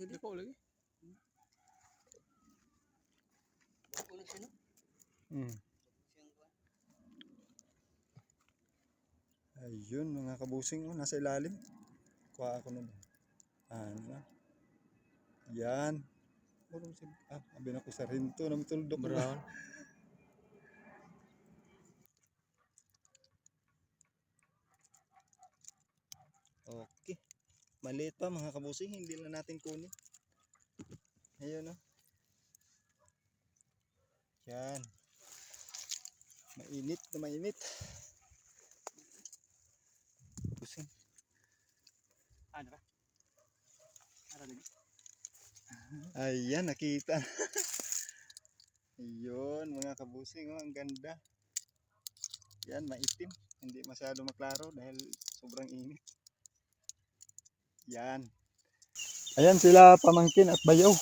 sila. Ikaw lagi. Ulit siya, no? Hmm. Ayun mga kabusing oh, nasa ilalim. Kuha ako nun. Ano na. Yan. Puro si ah, abi na ko sa rinto na mituldo ko. Brown. Okay. Maliit pa mga kabusing, hindi na natin kunin. Ayun oh. Yan. Mainit na mainit. Busing. Ano ba? Ano lagi? Ayan, nakita. Ayun, mga kabusing, oh, ang ganda. Yan, maitim. Hindi masyado maklaro dahil sobrang init. Yan. Ayan sila pamangkin at bayaw.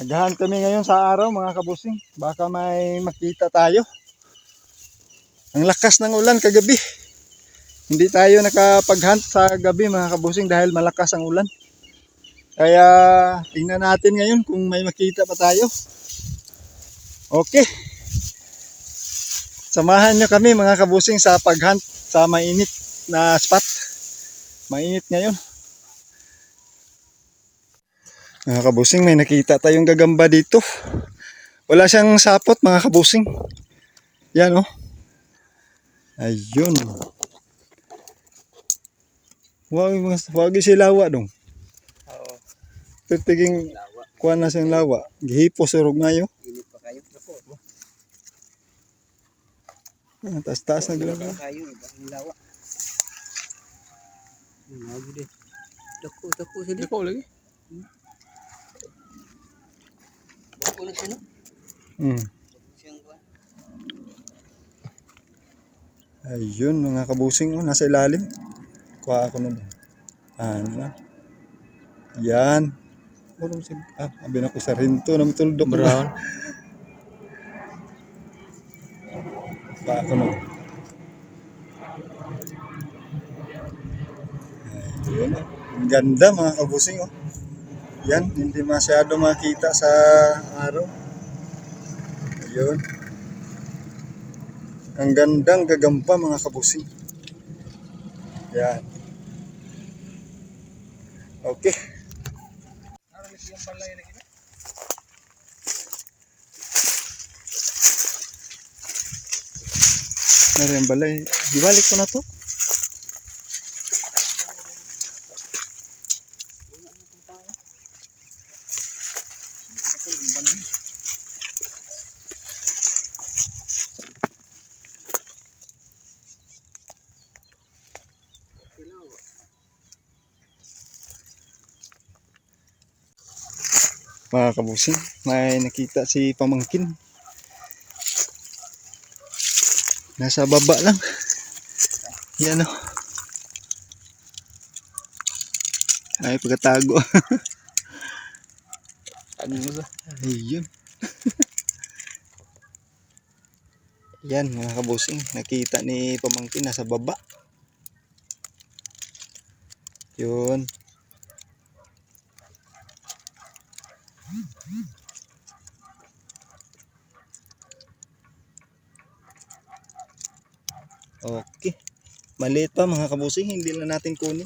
Naghahan kami ngayon sa araw mga kabusing. Baka may makita tayo. Ang lakas ng ulan kagabi. Hindi tayo nakapaghunt sa gabi mga kabusing dahil malakas ang ulan. Kaya tingnan natin ngayon kung may makita pa tayo. Okay. Samahan nyo kami mga kabusing sa paghunt sa mainit na spot. Mainit ngayon. Mga kabusing, may nakita tayong gagamba dito. Wala siyang sapot mga kabusing. Yan oh. Ayun. Wag wag silawa dong. Lawa. kuha na siyang lawa. Gihipo surog ngayo. Init pa kayo. Ako. Ah, na gano'n. Lawa. Ano din. Dako, dako sila. Ikaw lagi. Ulit siya, no? Hmm. Ayun mga kabusing oh, nasa ilalim. Kuha ako nun. Ano na. Yan. Puro si ah, abi na ko sa rinto na mituldo ko. Brown. Kuha ako nun. Ayun. oh. Ang ganda mga kabusing oh. Yan, hindi masyado makita sa araw. Ayun. Ang gandang gagampa mga kabusing. Yan. Okay. Meron balay. Ibalik ko na to. Mga kabusing, may nakita si pamangkin. Nasa baba lang. Yan o. Ay, pagkatago. Ayun. Yan mga kabusing, nakita ni pamangkin nasa baba. Yun. Okay. Maliit pa mga kabusing, hindi na natin kunin.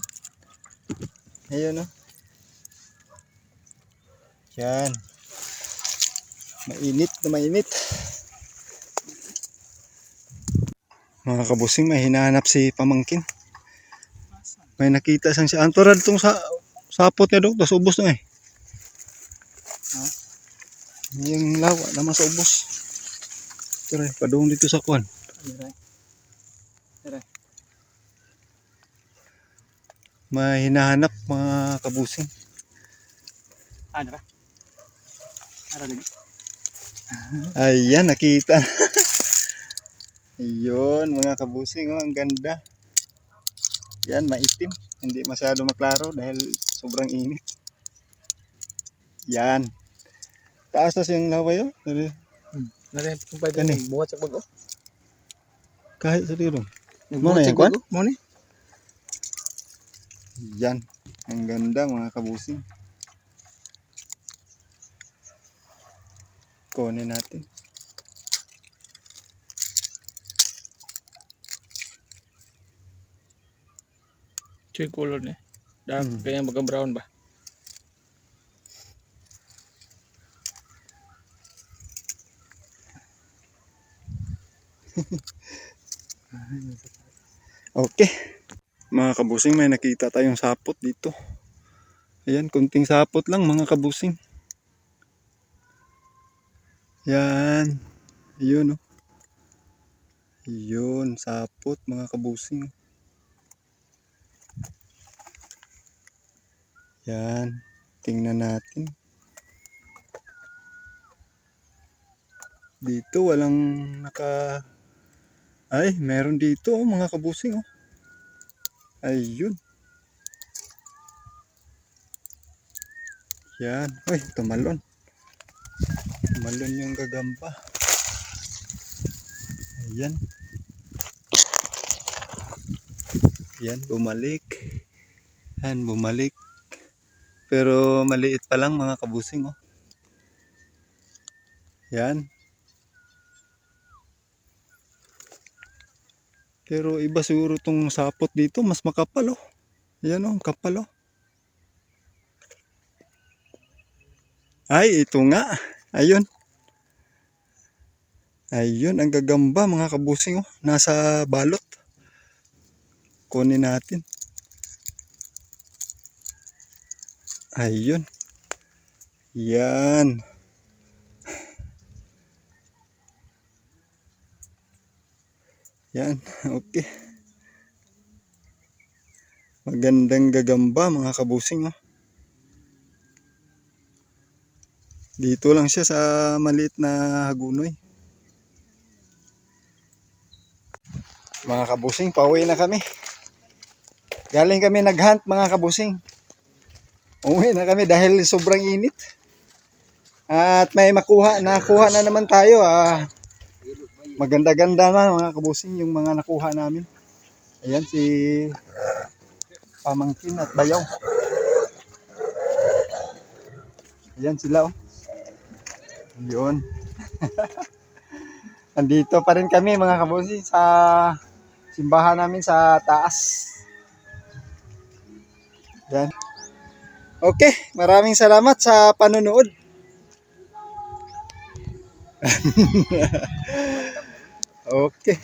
Ayun o. Yan. Mainit na mainit. Mga kabusing, may hinahanap si pamangkin. May nakita siyang si Antorad tong sa sapot niya doon, tapos ubos na eh. Ha? Yung lawa naman sa ubos. Tara, padung dito sa kwan. May hinahanap mga kabusing. Ano ba? Ano lagi? Ayan, nakita. Ayun, mga kabusing, oh, ang ganda. Yan, maitim. Hindi masyado maklaro dahil sobrang init. Yan. Taas na siyang laway, oh. Dali. Narin kung pwede ni buhat sa bago. Kahit sa dito. Nagbuhat yan, kwan? Mo ni? Yan. Ang ganda mga kabusing. Kunin natin. Yung color niya. Dark, Hmm. kaya magka-brown ba? Okay. Mga kabusing, may nakita tayong sapot dito. Ayan, kunting sapot lang mga kabusing. Yan. Ayun oh. Yun, sapot mga kabusing. Yan. Tingnan natin. Dito walang naka ay, meron dito oh, mga kabusing oh. Ayun. Yan. Uy, tumalon. Tumalon yung gagamba. Ayan. Yan, bumalik. Yan, bumalik. Pero maliit pa lang mga kabusing oh. Yan. Pero iba siguro tong sapot dito, mas makapal oh. Ayan oh, kapal oh. Ay, ito nga. Ayun. Ayun, ang gagamba mga kabusing oh. Nasa balot. Kunin natin. Ayun. Yan. Yan, okay. Magandang gagamba mga kabusing oh. Dito lang siya sa maliit na hagunoy. Mga kabusing, pauwi na kami. Galing kami naghunt mga kabusing. Uwi na kami dahil sobrang init. At may makuha, nakuha na naman tayo. Ah, maganda-ganda na mga kabusing yung mga nakuha namin. Ayan si Pamangkin at Bayaw. Ayan sila oh. Yun. Andito pa rin kami mga kabusing sa simbahan namin sa taas. Yan. Okay, maraming salamat sa panonood. okay.